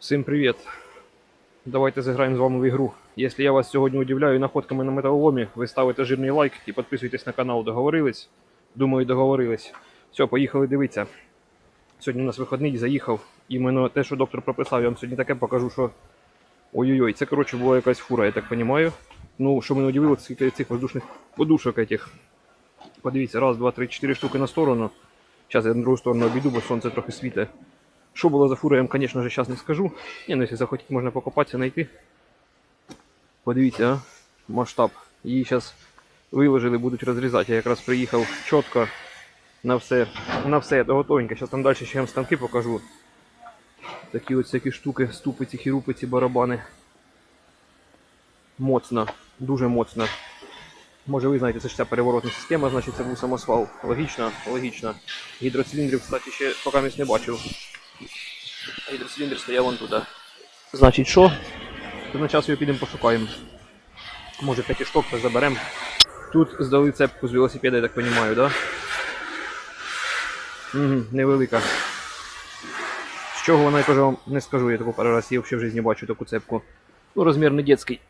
Всім привіт! Давайте зіграємо з вами в ігру. Якщо я вас сьогодні удивляю находками на металоломі, ви ставите жирний лайк і підписуйтесь на канал. Договорились? Думаю, договорились. Все, поїхали дивитися. Сьогодні у нас вихідний, заїхав. Іменно те, що доктор прописав, я вам сьогодні таке покажу, що. Ой-ой-ой, це коротше була якась фура, я так розумію. Ну, що мене удивило, скільки цих воздушних подушок этих. Подивіться, раз, два, три, чотири штуки на сторону. Зараз я на другу сторону обійду, бо сонце трохи світить. Що було за фура, я вам, звісно ж, зараз не скажу. Ні, ну якщо захотіти, можна покопатися, знайти. Подивіться, а? масштаб. Її зараз виложили, будуть розрізати. Я якраз приїхав чітко на все. На все, готовенько. Зараз там далі ще вам станки покажу. Такі ось всякі штуки, ступиці, хірупиці, барабани. Моцно, дуже моцно. Може ви знаєте, це ж ця переворотна система, значить це був самосвал. Логічно, логічно. Гідроциліндрів, кстати, ще поки не бачив. Гідроциліндр стояв вон туди. Значить що? На час його підемо пошукаємо. Може п'ятишток заберемо. Тут здали цепку з велосипеда, я так розумію, да? Угу, невелика. З чого вона, я теж вам не скажу, я таку пару раз я взагалі в житті бачу таку цепку. Ну, розмір не детський.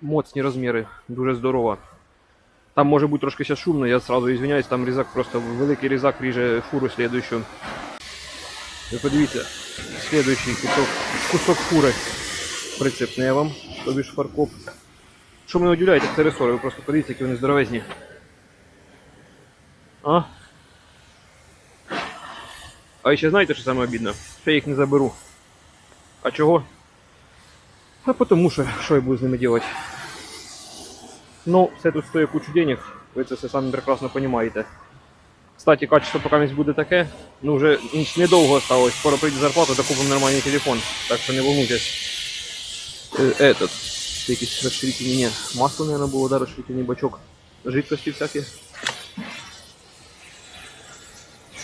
Моцні розміри, дуже здорово. Там може бути трошки зараз шумно, я сразу извиняюсь, там різак просто великий різак ріже фуру слідуючу. Ви подивіться, слідуючий кусок, кусок фури прицепне вам, тобі ж фаркоп. Що мене удивляєте, це ресори, ви просто подивіться, які вони здоровезні. А? А ще знаєте, що саме обідно? Що я їх не заберу. А чого? А потому що, що я буду з ними делать? Ну, все тут стоїть кучу денег, ви це все самі прекрасно розумієте. Кстати, качество поки місць буде таке. Ну вже недовго осталось. Скоро прийде зарплата, докупимо нормальний телефон. Так що не волнуйтесь. Э, Этот. Це якийсь розширительний. Ні, масло, наверное, було, да, розширительний бачок. Жидкості всякі.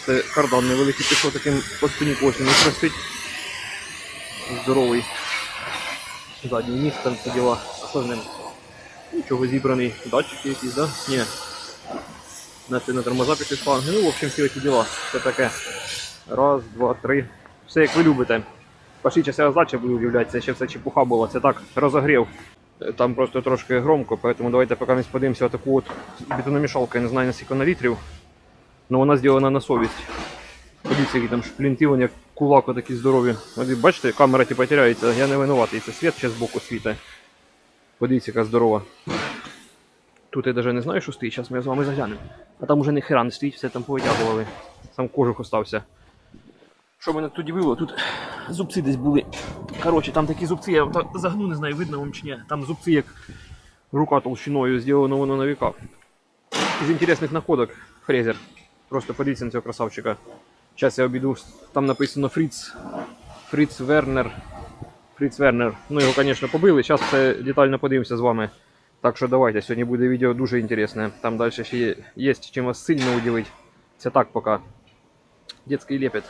Це кардан невеликий пішов таким по спині ось не простить. Здоровий. Задній міст там все діла. А що з ним? Нічого зібраний. Датчики якісь, да? Ні. На на тормоза пішли шланги. Ну, в общем, всі ці діла. Це таке. Раз, два, три. Все як ви любите. Пошли час я роздача буду удивлятися, ще все чепуха була. Це так, розогрів. Там просто трошки громко, поэтому давайте поки ми подивимося таку от бетономішалку, я не знаю наскільки на літрів. Но вона зроблена на совість. Подивіться, які там шплінти, вони як кулак такі здорові. Бачите, камера типа теряється, я не винуватий, це світ ще збоку світа. Подивіться, яка здорова. Тут я навіть не знаю, що стоїть, зараз ми з вами заглянемо. А там уже не хера не стоїть, все там повитягували. Сам кожух остався. Що мене тут дивило? Тут зубці десь були. Коротше, там такі зубці, я так загну, не знаю, видно вам чи ні. Там зубці як рука толщиною, зроблено воно на віка. Із інтересних находок фрезер. Просто подивіться на цього красавчика. Зараз я обійду. Там написано Фриц. Фриц Вернер. Фриц Вернер. Ну його, звісно, побили. Зараз все детально подивимося з вами. Так що давайте, сьогодні буде відео дуже інтересне. Там далі ще є, є чим вас сильно удивити. Це так поки. Детський лепет.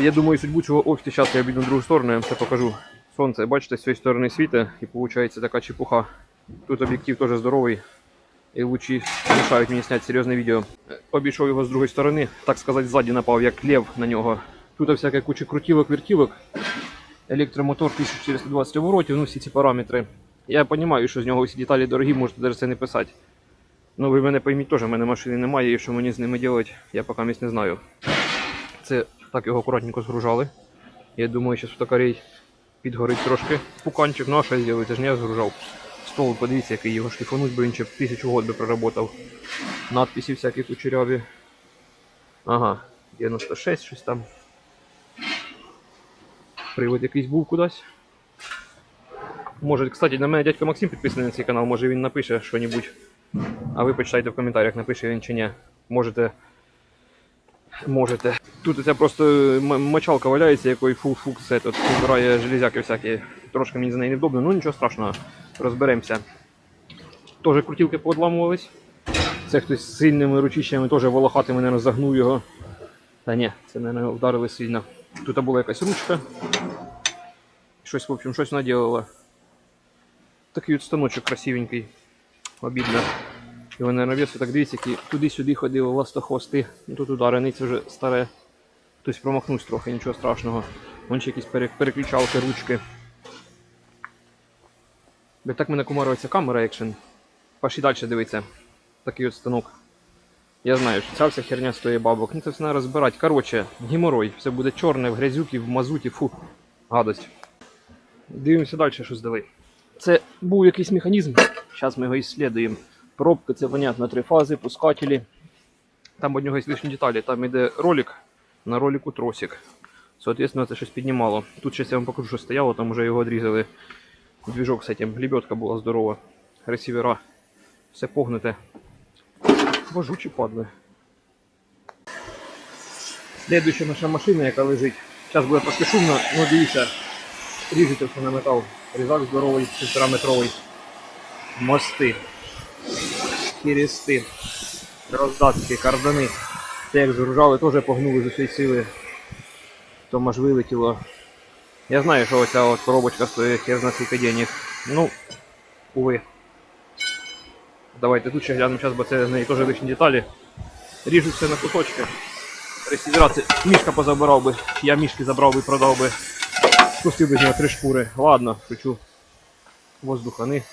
Я думаю, судьбу цього ох, зараз я обійду на другу сторону, я вам це покажу. Сонце, бачите, з цієї сторони світе і виходить така чепуха. Тут об'єктив теж здоровий. І лучі мішають мені зняти серйозне відео. Е, Обійшов його з другої сторони, так сказати, ззаді напав, як лев на нього. Тут всяка куча крутілок, вертілок. Електромотор 1420 оборотів, ну всі ці параметри. Я розумію, що з нього всі деталі дорогі, можете навіть це не писати. Ну ви мене пойміть теж, в мене машини немає, і що мені з ними робити, я поки місць не знаю. Це так його акуратненько згружали. Я думаю, що токарей підгорить трошки. Пуканчик, ну а що зробити, ж не я згружав. Стол, подивіться, який його шліфануть, бо він ще тисячу год би проработав. Надписи всякі кучеряві. Ага, 96 щось там. Привод якийсь був кудись. Може, кстати, на мене дядько Максим підписаний на цей канал, може він напише що-небудь. А ви почитайте в коментарях, напише він чи ні. Можете. Можете. Тут ця просто м- мочалка валяється, який фу-фук це тут збирає железяки всякі. Трошки мені за неї невдобно, ну нічого страшного, розберемося. Теж крутілки поодламувались. Це хтось з сильними ручищами, теж волохатими, не загнув його. Та ні, це не вдарили сильно. Тут була якась ручка. Щось, в общем, щось наділила. Такий от станочок красивенький. Обідно. Його на навісу так дивіться, які туди-сюди ходили ластохвости. Ну, Тут ударений, це вже старе. Хтось промахнувся трохи, нічого страшного. Вон ще якісь пере- переключалки, ручки. Бо так мене кумарується камера екшен. Пошли далі дивитися. Такий от станок. Я знаю, що ця вся херня стоїть бабок. Ну це все треба розбирати. Коротше, геморой. Все буде чорне, в грязюки, в мазуті, фу. Гадость. Дивимося далі, що здали. Це був якийсь механізм. Зараз ми його ісследуємо. Пробка, це понятно, три фази, пускателі. Там у нього є лишні деталі. Там йде ролик, на ролику тросик. Соответственно, це щось піднімало. Тут щось я вам покажу, що стояло, там вже його відрізали. Двіжок з цим, лебедка була здорова. Ресівера. Все погнуте. Вожучі падли. Слідуюча наша машина, яка лежить. Зараз буде трошки шумно, ну дивіться. Ріжете все на метал. Різак здоровий, півтора метровий. Мости. Хірісти. Роздатки, кардани. Це як згружали, теж погнули з усієї сили. То аж вилетіло. Я знаю, що оця от коробочка стоїть хер на скільки денег. Ну, уви. Давайте тут ще глянемо зараз, бо це в неї теж лишні деталі. Ріжуть все на кусочки. Ресівера мішка позабирав би. Я мішки забрав би, продав би. Спустив би з нього три шкури. Ладно, шучу. Воздухани.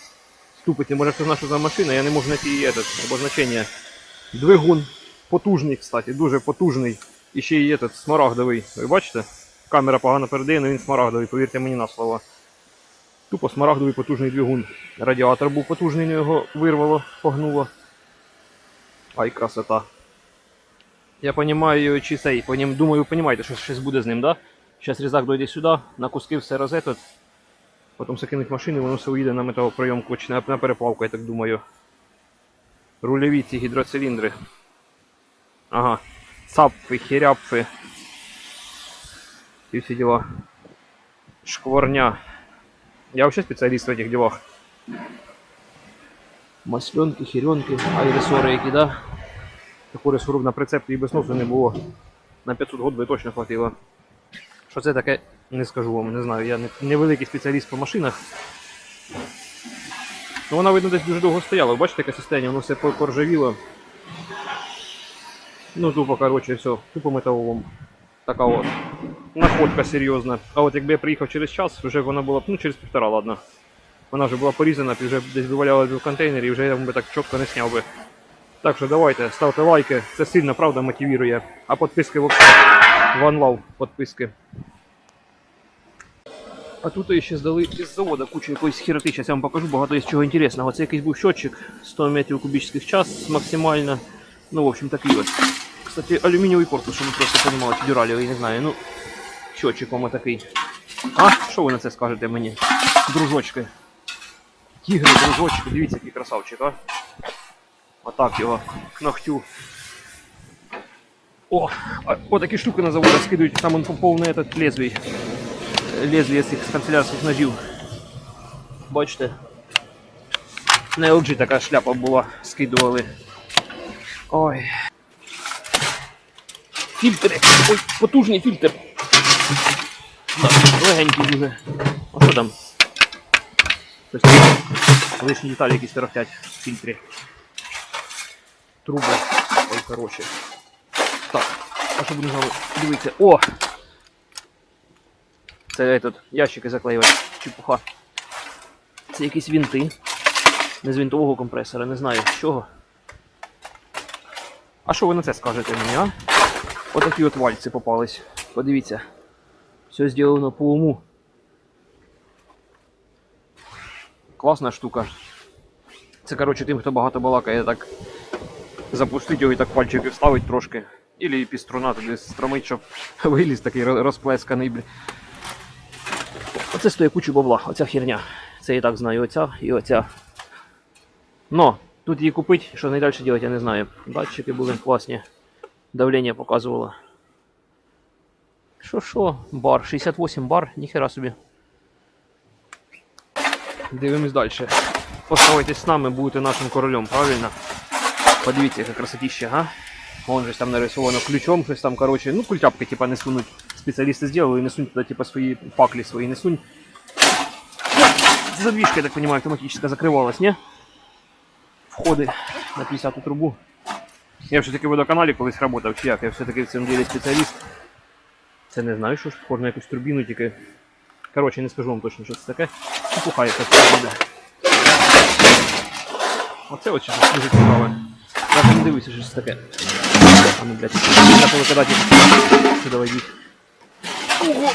Ступити, може це наша за машина, я не можу знайти її этот, обозначення. Двигун. Потужний, кстати, дуже потужний. І ще й этот, смарагдовий. Ви бачите? Камера погано передає, але він смарагдовий, повірте мені на слово. Тупо смарагдовий потужний двигун. Радіатор був потужний, його вирвало, погнуло. Ай, красота. Я понимаю, чи цей, думаю, ви розумієте, що щось буде з ним, да? Зараз різак дойде сюди, на куски все розетот, потім закинуть машину, воно все уїде на металоприйомку чи на, переплавку, я так думаю. Рульові ці гідроциліндри. Ага. Цапфи, хіряпфи. І всі діла. Шкворня. Я вообще специалист в этих делах. Масленки, хіренки, айресори які, да? Таку ресуру на прицеп і без носу не було. На 500 год би точно хватило. Що це таке, не скажу вам, не знаю. Я не, великий спеціаліст по машинах. Ну вона, видно, десь дуже довго стояла. Бачите, яке состояние, воно все по- поржавіло. Ну, тупо, короче, все, тупо металолом. Така от. Находка серйозна. А от якби я приїхав через час, вже вона була ну через півтора, ладно. Вона вже була порізана, вже десь вивалялась в контейнері, і вже я би так чітко не сняв би. Так що давайте, ставте лайки, це сильно, правда, мотивує. А підписки взагалі. One love, підписки. А тут ще здали із заводу кучу якоїсь хіроти, зараз я вам покажу багато є чого інтересного. Це якийсь був щотчик 100 метрів кубічних час максимально. Ну, в общем, такий от. Кстати, алюмінієвий корпус, щоб ви просто розуміли, чи дюралівий, не знаю. Ну, щотчик вам такий. А, що ви на це скажете мені? Дружочки. Тігри, дружочки, дивіться, який красавчик, а. Отак його к ногтю. О, а, отакі штуки на заводі скидують, там он повний этот лезвій. Лезвія цих з канцелярських ножів. Бачите? На LG така шляпа була, скидували. Ой. Фільтри. Ой, потужний фільтр. Легенький дуже. А що там? Лишні деталі якісь торохтять в фільтрі. Труби. Ой, короче. Так, а що будемо дивитися? О! Це этот, ящики заклеювати. Чепуха. Це якісь вінти. Не з вінтового компресора, не знаю з чого. А що ви на це скажете мені, а? Отакі от вальці попались. Подивіться. Все зроблено по уму. Класна штука. Це, коротше, тим, хто багато балакає, так запустить його і так пальчики вставить трошки. Ілі піструна туди стромить, щоб виліз такий розплесканий. Блін. Оце стоїть кучу бабла, оця херня. Це я так знаю, оця і оця. Но, тут її купить, що найдальше робити, я не знаю. Датчики були класні. Давлення показувало. Що що? Бар. 68 бар, ніхера собі. Дивимось далі. Оставайтесь з нами, будете нашим королем, правильно? Подивіться, яка красотища, га? Вон же там нарисовано ключом, щось там, короче, ну культяпки типа не сунуть. Спеціалісти не сунуть туди типа свої свої не сунь. Задвижка, я так понимаю, автоматически закрывалась, не? Входи на 50 трубу. Я все-таки водоканалі колись работав, чи як, я все-таки в цьому ділі спеціаліст. Це не знаю, що ж похоже на якусь турбіну, тільки. Коротше, не скажу вам точно, що це таке. Чепуха яка це буде. Оце от щось дуже цікаве. Навіть не дивися, що це таке. А ну, блядь, я повикидати. Що давай йдіть. Ого!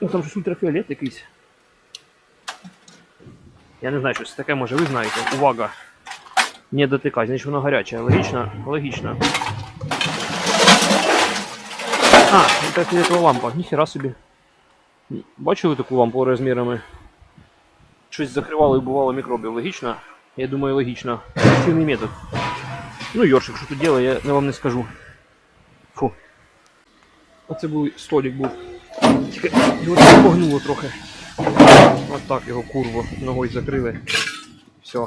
Ну там щось ультрафіолет якийсь. Я не знаю, що це таке, може ви знаєте. Увага! Не дотикай, значить воно гаряче. Логічно? Логічно. А, це фіолетова лампа, ніхера собі. Бачили таку лампу розмірами? Щось закривало і бувало мікробів. Логічно? Я думаю, логічно. Ефективний метод. Ну, Йоршик, що тут діло, я вам не скажу. Фу. Оце був столик був. Тільки його так погнуло трохи. От так його курву ногою закрили. Все.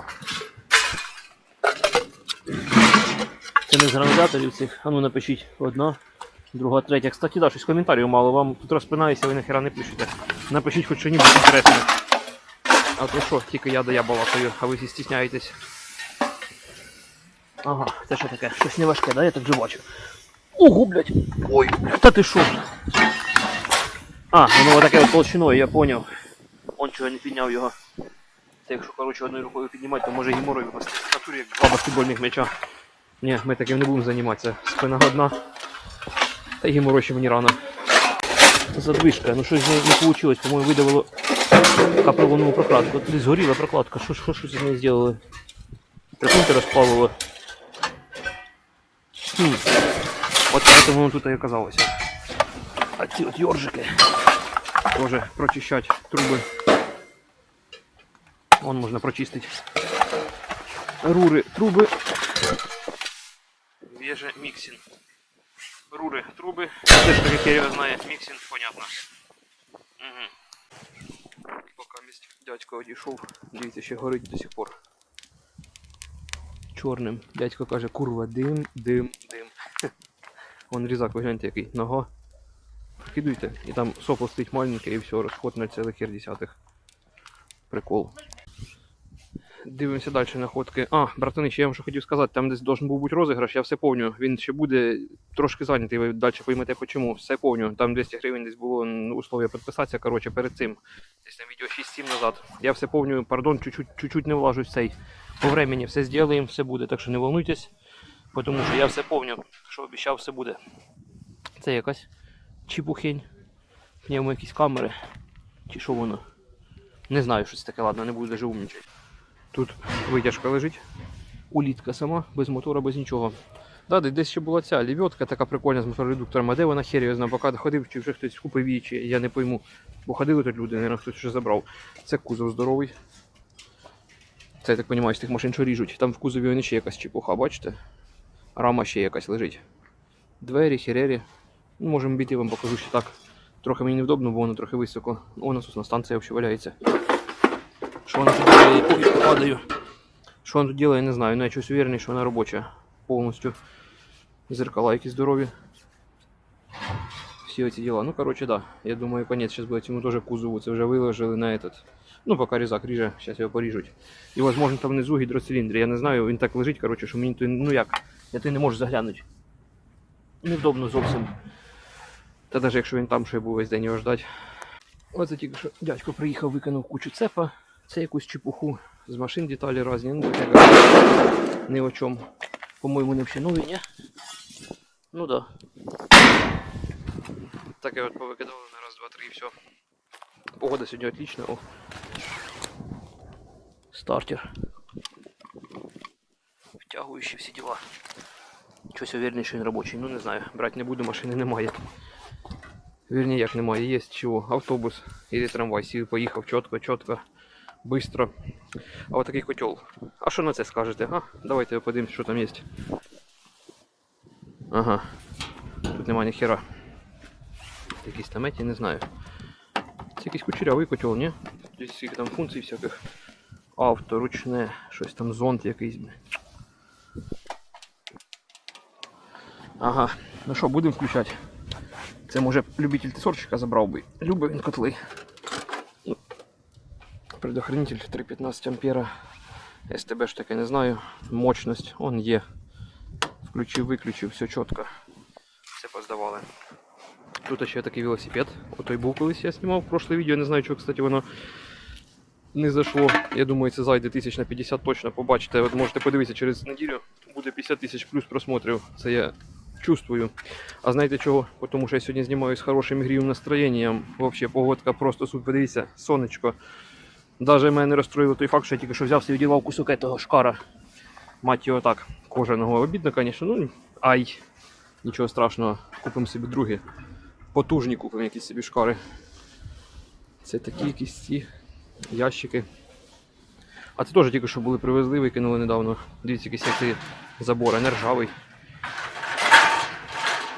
Це не з грануляторів цих. А ну напишіть одна, друга, третя. Кстати, да, щось коментарів мало. Вам тут розпинаюся, ви нахера не пишете. Напишіть хоч що-небудь інтересне. А то що, тільки я да я балакаю, а ви всі стісняєтесь. Ага, це що таке? Щось не важке, да? Я так же бачу. Ого, блядь! Ой, та ти що? А, воно таке от толщиною, я поняв. Он чого не підняв його. Це якщо коротше одною рукою піднімати, то може гіморой випасти. В натурі як два баскетбольних м'яча. Ні, ми таким не будемо займатися. Спина одна. Та й геморрой ще мені рано. Задвижка, ну щось з нею не вийшло, по-моєму, видавило капелонову прокладку. Тут згоріла прокладка, що, що, що з нею зробили? Прикиньте, розплавило. Хм. От поэтому воно тут і оказалося. А ці от йоржики теж прочищать труби. Вон можна прочистити. Рури, труби. Веже міксін. Рури, труби. Це ж таки Кирилл знає. Міксін, понятно. Угу. Поки мість дядько одійшов, дивіться, ще горить до сих пор. Чорним. Дядько каже, курва, дим, дим, дим. Вон різак, ви гляньте який. Нога. Вкидуйте. І там сопл стоїть маленький і все, розход 0,1. Прикол. Дивимося далі находки. А, братани, ще я вам що хотів сказати, там десь должен був бути розіграш, я все повню. Він ще буде трошки зайнятий, ви далі поймете почому. Все повню. Там 200 гривень десь було условия підписатися, коротше, перед цим. Десь на відео 6-7 назад. Я все повню, пардон, чуть-чуть, не влажу в цей. По времени все зробимо, все буде, так що не волнуйтесь. Тому що я все повню, що обіцяв, все буде. Це якась чіпухень. Ньому якісь камери. Чи що воно? Не знаю, що це таке, ладно, не буду даже умнічати. Тут витяжка лежить. Улітка сама, без мотора, без нічого. Да, десь ще була ця лебедка така прикольна з моторедуктором, де вона хер його знає, поки ходив, чи вже хтось купив її, чи я не пойму. Бо ходили тут люди, наверное, хтось вже забрав. Це кузов здоровий. Це, я так розумію, з тих машин, що ріжуть. Там в кузові вони ще якась чепуха, бачите? Рама ще якась лежить. Двері, херері. Ну, можемо біти, вам покажу ще так. Трохи мені невдобно, бо воно трохи високо. О, насосна станція взагалі валяється. Що вона тут делає? Ой, падаю. Що вона тут делає, не знаю. Ну, я чогось уверений, що вона робоча повністю. Зеркала якісь здорові. Всі оці діла. Ну, коротше, да. Я думаю, конець зараз буде цьому теж кузову. Це вже виложили на этот. Ну, поки різак ріже, зараз його поріжуть. І, можливо, там внизу гідроциліндр. Я не знаю, він так лежить, коротше, що мені то, ну як, я то не можу заглянути. Невдобно зовсім. Та навіть якщо він там, я був весь день його ждать. Оце тільки що дядько приїхав, викинув кучу цепа. Це якусь чепуху з машин деталі різні. Ну, таке ні о чому. По-моєму, не всі нові, ні? Ну да. Таке от повикидали на раз, два, три і все. Погода сьогодні отлична. О. Стартер. Втягуючі всі діла. Щось уверений, що він робочий. Ну не знаю. Брати не буду, машини немає. Вірні, як немає, є чого. Автобус или трамвай. Сів, поїхав чітко, чітко, быстро. А от такий котел. А що на це скажете? А? Давайте подивимось, що там є. Ага. Тут немає ніхера. Якісь там еті, не знаю. Це якийсь кучерявий котел, ні? Скільки там функцій всяких. Авто, ручне, щось там зонт якийсь. Ага, ну що, будемо включати. Це може любитель тесорчика забрав би. Любить він котли. Ну, Предохранитель 3,15 ампера. СТБ ж таке не знаю. Мощність, он є. Включив, виключив, все чітко. Все поздавали. Тут ще такий велосипед. Отой був колись я знімав прошле відео. Не знаю, чого, кстати, воно не зайшло. Я думаю, це зайде тисяч на 50 точно. Побачите. От можете подивитися через неділю. Буде 50 тисяч плюс просмотрів. Це я чувствую. А знаєте чого? Тому що я сьогодні знімаю з хорошим грівим настроєнням. Взагалі погодка просто супер. Подивіться, сонечко. Даже мене не розстроїло той факт, що я тільки що взяв собі дівав кусок этого шкара. Мать його так, кожаного обідно, звісно, ну ай, нічого страшного, купимо собі другі. Потужні купимо якісь собі шкари. Це такі якісь ящики. А це теж тільки що були привезли, викинули недавно. Дивіться, якийсь як цей забор, а не ржавий.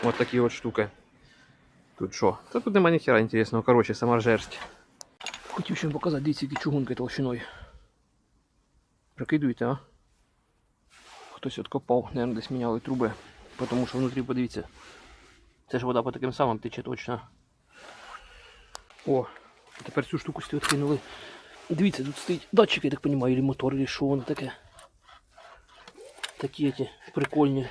От такі от штуки. Тут що? Та тут немає ніхера інтересного, коротше, сама жерсть. Хотів ще показати, дивіться, які чугунки толщиною. Прикидуєте, а? Хтось откопав, наверное, десь міняли труби. Тому що внутрі, подивіться. Це ж вода по таким самим тече точно. О, тепер цю штуку сюди відкинули. Дивіться, тут стоїть датчик, я так розумію, или мотор, или що воно таке. Такі ті прикольні.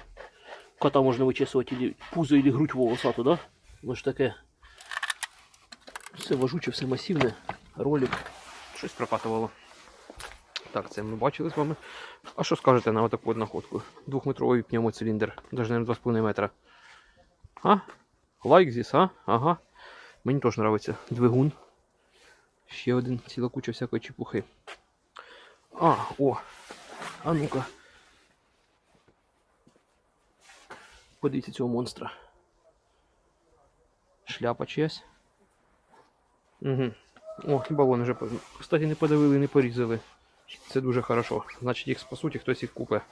Кота можна вичесувати, или пузо, или грудь волосату, да? Воно ж таке. Все важуче, все масивне. Ролик. Щось прокатувало. Так, це ми бачили з вами. А що скажете на отаку от находку? Двохметровий пневмоциліндр, навіть не 2,5 метра. А? Лайк здесь, а? Ага. Мені теж подобається. Двигун. Ще один, ціла куча всякої чепухи. А, о. А ну-ка. Подивіться цього монстра. Шляпа чиясь. Угу. О, і балон вже, кстати, не подавили, не порізали. Це дуже хорошо. Значить їх спасуть і хтось їх купить.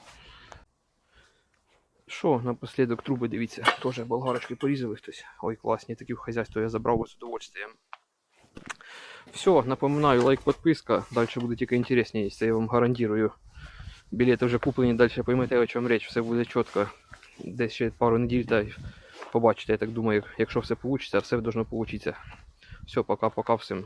Що, напослідок труби, дивіться, теж болгарочки порізали хтось. Ой, класні, такі в хазяйство я забрав з удовольствием. Все, напоминаю, лайк, подписка. Далі буде тільки інтересніше, це я вам гарантую. Білети вже куплені, далі поймете, о чому річ, все буде чітко. Десь ще пару неділь та побачите, я так думаю, якщо все вийде, все должно вийти. Все, пока-пока всім.